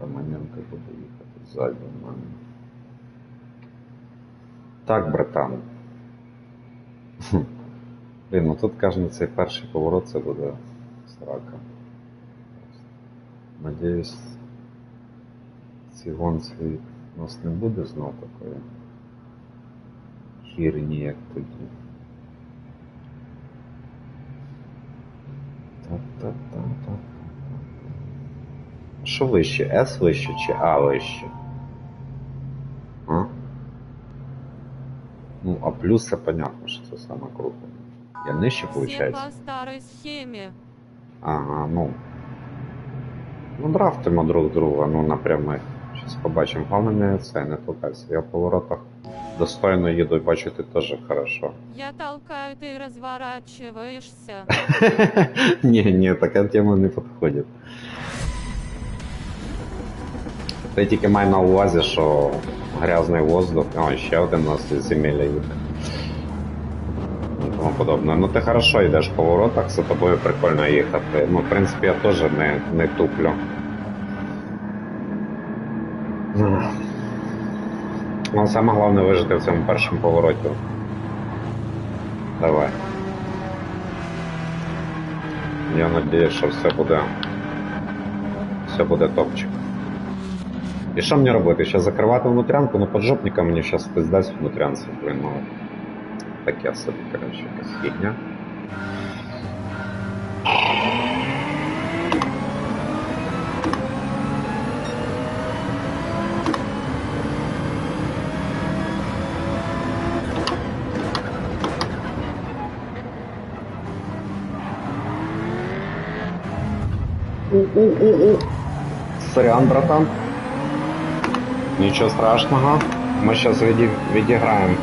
Романенко буде їхати ззаду в мене. Так, братан. Хм. Блін, ну тут кожен цей перший поворот це буде срака. Надіюсь, в цій гонці у нас не буде знов такої хірні, як тоді. Та-та-та-та-та. Що вище? С вище чи А вище? А? Ну, а плюс це понятно, що це саме круто. Я нижче, виходить? по старой схеме. Ага, ну. Ну, драфтимо друг друга, ну напряму. Щас побачимо. Головне не це, не толкайся. Я в поворотах достойно їду і бачу, ти теж хорошо. Я толкаю, ты разворачиваешься. Ні, ні, така тема не підходить. Ти тільки май на увазі, що грязний воздух, о, ще один у нас із земелля їде. Тому подобне. Ну ти хорошо йдеш в поворотах, за тобою прикольно їхати. Ну, в принципі, я теж не, не туплю. Ну, саме головне вижити в цьому першому повороті. Давай. Я надіюсь, що все буде. Все буде топчик. І що мені робити? Ще закривати внутрянку, ну поджопника мені зараз пиздасть внутрянці, блин, ну. Таке собі, коротше, якась фігня. Сорян, братан. Нічого страшного. Ми зараз віді... відіграємо.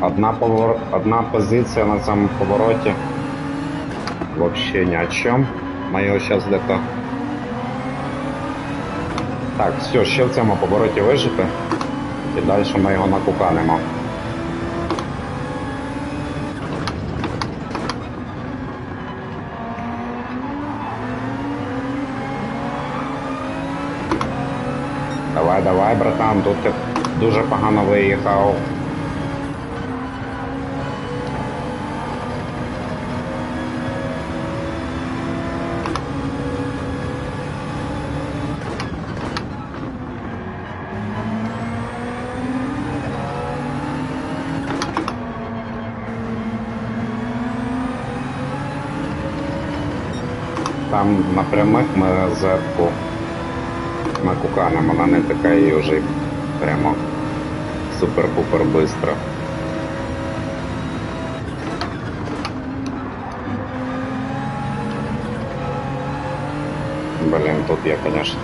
Одна, повор... Одна позиція на цьому повороті. Вообще ни о чем. Ми його зараз где-то. Так, все, ще в цьому повороті вижити. І далі ми його накуканимо. Давай, братан, тут ти дуже погано виїхав. Там на прямих ми зетку накуканем, вона не така і вже прямо супер-пупер бистро. Блін, тут я, конечно.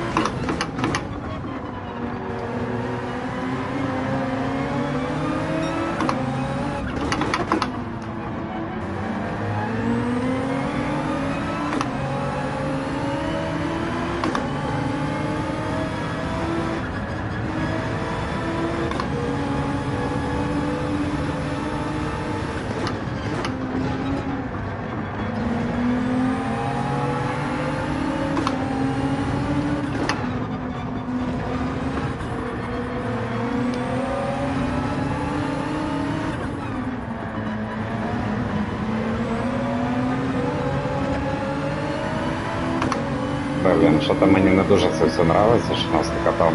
Блін, що то мені не дуже це все нравиться, що нас така там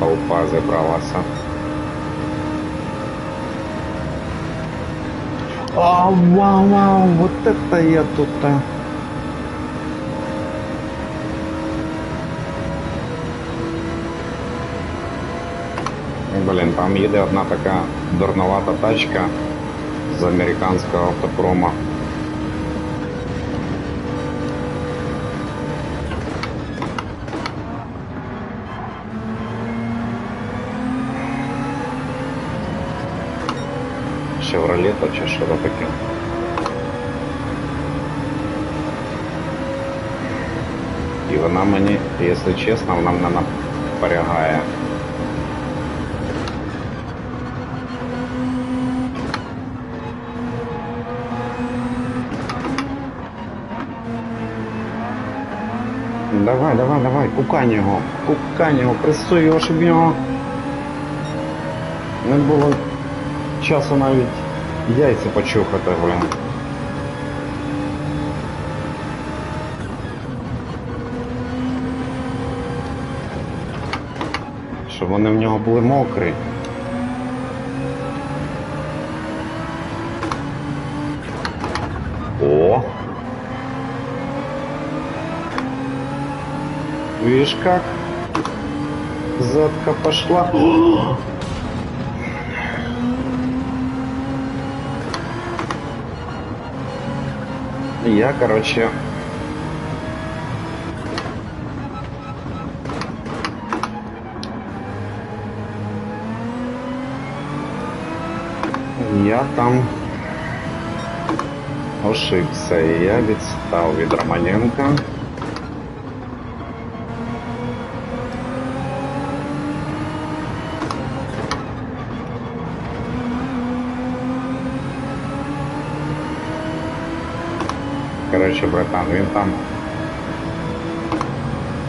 толпа зібралася. А, вау, вау, вот это я тут. а. Блін, там їде одна така дурновата тачка з американського автопрома. Шевролета чи що таке. І вона мені, якщо чесно, вона мене напрягає. Давай, давай, давай, кукань його, кукань його, пресуй його, щоб в нього не було часу навіть яйця почухати, блин. Щоб вони в нього були мокрі. О! Видишь как? Задка пошла. Я, короче... Я там ошибся, і я відстав від Романенка. Короче, братан, він там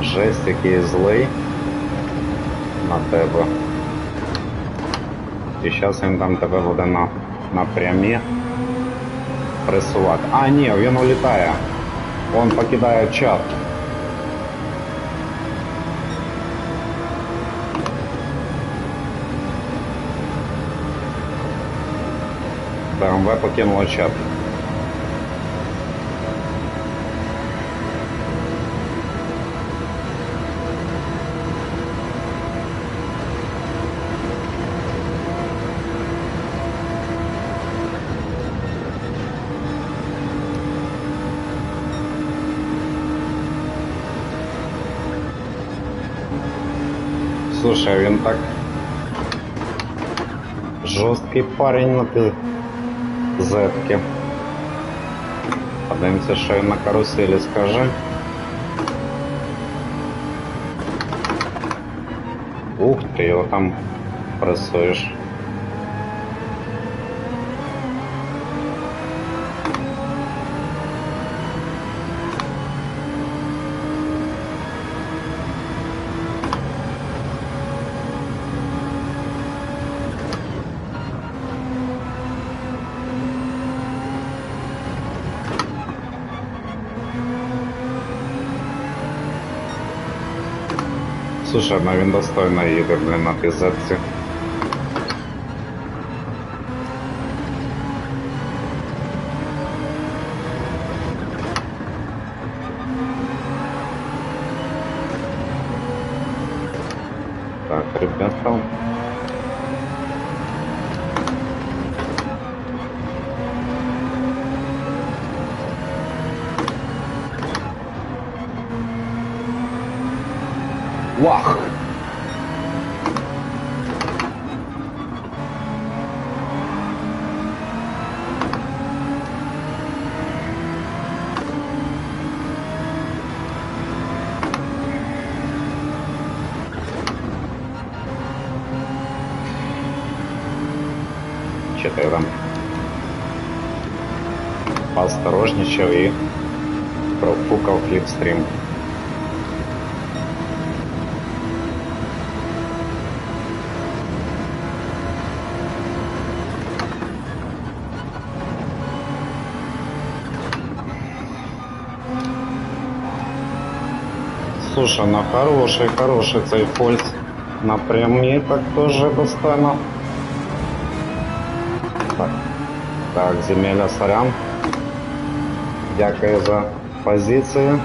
жесть який злий на тебе. І зараз він там тебе буде на, на прямі пресувати. А, ні, він улітає. Он покидає чат. БМВ покинуло чат. Слушай, він так жорсткий парень на ти зетки. Подивимося, що він на каруселі скаже. Ух ти, його там пресуєш. Слушай, ну він достойно їде, блин, на. Так, ребята. Вах! Че ти там? Поосторожничав і профукав фліпстрім. Слушай, ну хороший, хороший цей фольц. Напрямі так тоже достойно. Так, так, земеля сорян. Дякую за позицію.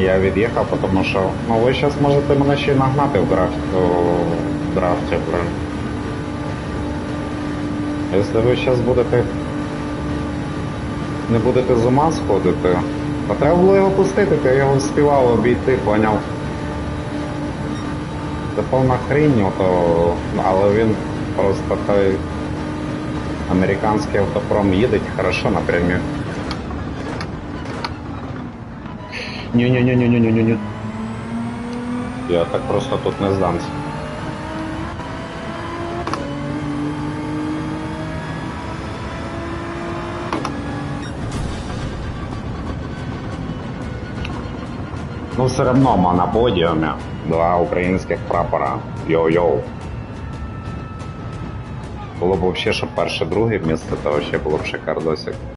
Я від'їхав, тому що ну ви зараз можете мене ще й нагнати в драфті, в драфті, блин. Якщо ви зараз будете не будете з ума сходити, то треба було його пустити, то я його співав обійти, поняв. Це повна хрінь, то, але він просто той американський автопром їде хорошо напрямі. Ні-ні-ні-ні-ні-ні-ні. Я так просто тут не здамся. Ну, все одно ми на подіумі. Два українських прапора. Йоу-йоу. Було б взагалі, щоб перше, друге місце, то ще було б шикардосик.